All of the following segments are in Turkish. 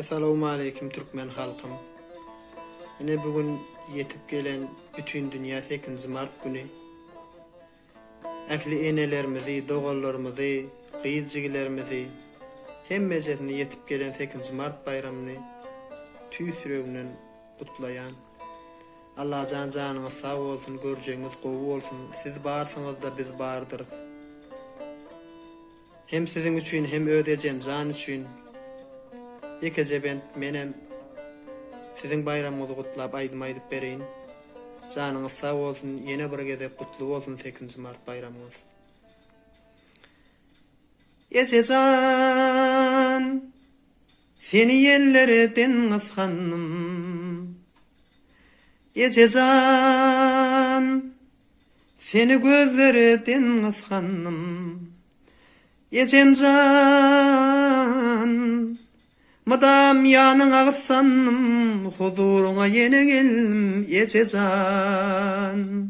Assalamu alaykum Türkmen halkım. Yine bugün yetip gelen bütün dünya 8 Mart günü. Äkli enelerimizi, dogallarımızı, qyýyjygylarymyzy hemmejesini yetip gelen 8 Mart bayramyny tüý süreginen kutlayan. Allah can canına sağ olsun, görjeňiz gowy bolsun. Siz barsyňyz da biz bardyrys. Hem sizin üçin hem ödejem can üçin Yekece ben menem sizin bayramınızı kutlap aydım aydıp bereyin. Canınız sağ olsun, yine bir geze kutlu olsun 8. Mart bayramınız. Ececan, seni yerlerden ıskanım. Ececan, seni gözlerden ıskanım. Ecemcan, Madam yanın ağsanım, huzuruna yeni gelim Ececan.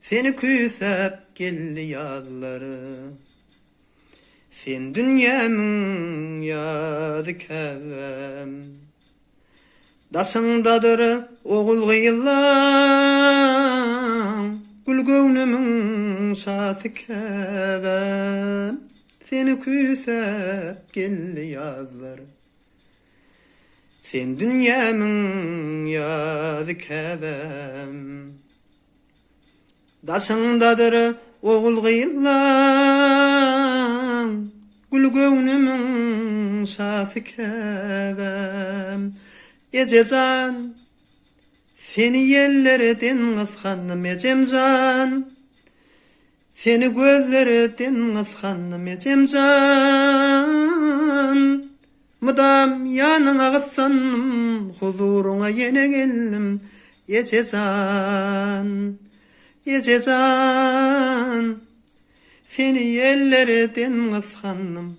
Seni küsep geldi yazları, Sen dünyamın yadı kevem. Daşındadır oğul gıyılan, Gül göwnümün şası kevem. Seni küsep geldi yazları Sen dünyamın yazı kevem Daşındadır oğul gıyılan Gül göwnümün şası kevem Ececan Seni yerlerden kıskandım Ecemcan seni gözlerden kıskandım Ecemcan Mıdam yanına kıskandım Huzuruna yine geldim Ececan Ececan Seni yerlerden kıskandım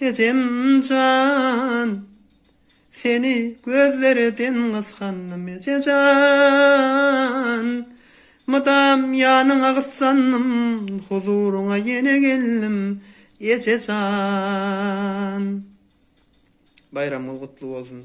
Ecemcan Seni gözlerden kıskandım Ececan Madam yanına kıssanım, huzuruna yine geldim, Ececan. Bayramı kutlu olsun.